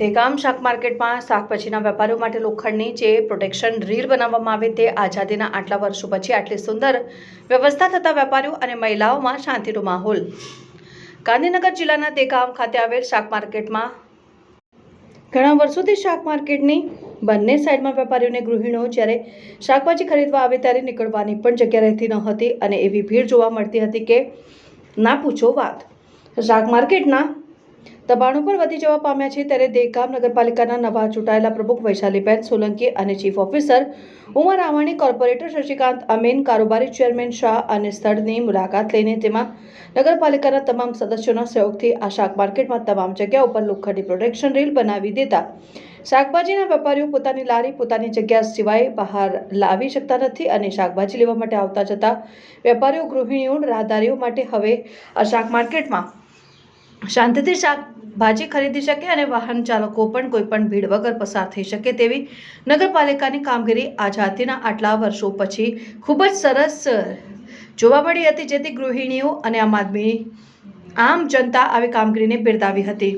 તે ગામ શાક માર્કેટમાં શાકભાજીના વેપારીઓ માટે લોખંડની જે પ્રોટેક્શન રીલ બનાવવામાં આવે તે આઝાદીના આટલા વર્ષો પછી આટલી સુંદર વ્યવસ્થા થતા વેપારીઓ અને મહિલાઓમાં શાંતિનો માહોલ. ગાંધીનગર જિલ્લાના દેગામ ખાતે આવેલ શાક માર્કેટમાં ઘણા વર્ષોથી શાક માર્કેટની બંને સાઈડમાં વેપારીઓને ગૃહિણીઓ જ્યારે શાકભાજી ખરીદવા આવે ત્યારે નીકળવાની પણ જગ્યા રહેતી ન હતી અને એવી ભીડ જોવા મળતી હતી કે, ના પૂછો વાત. શાક માર્કેટના દબાણો પર વધી જવા પામ્યા છે ત્યારે દેગામ નગરપાલિકાના નવા ચૂંટાયેલા પ્રમુખ વૈશાલીબેન સોલંકી અને chief officer Uma Rawani corporator Shashikant Amin, કારોબારી ચેરમેન શાહ અને સ્થળની મુલાકાત લઈને તેમાં નગરપાલિકાના તમામ સદસ્યોના સહયોગથી આ શાક માર્કેટમાં તમામ જગ્યા ઉપર લોખંડી પ્રોટેક્શન રીલ બનાવી દેતા શાકભાજીના વેપારીઓ પોતાની લારી પોતાની જગ્યા સિવાય બહાર લાવી શકતા નથી અને શાકભાજી લેવા માટે આવતા જતા વેપારીઓ, ગૃહિણીઓ, રાહદારીઓ માટે હવે આ શાક માર્કેટમાં શાંતિથી શાકભાજી ખરીદી શકે અને વાહન ચાલકો પણ કોઈ પણ ભીડ વગર પસાર થઈ શકે તેવી નગરપાલિકાની કામગીરી આઝાદીના આટલા વર્ષો પછી ખૂબ જ સરસ જોવા મળી હતી, જેથી ગૃહિણીઓ અને આમ આદમી, આમ જનતા આવી કામગીરીને બિરદાવી હતી.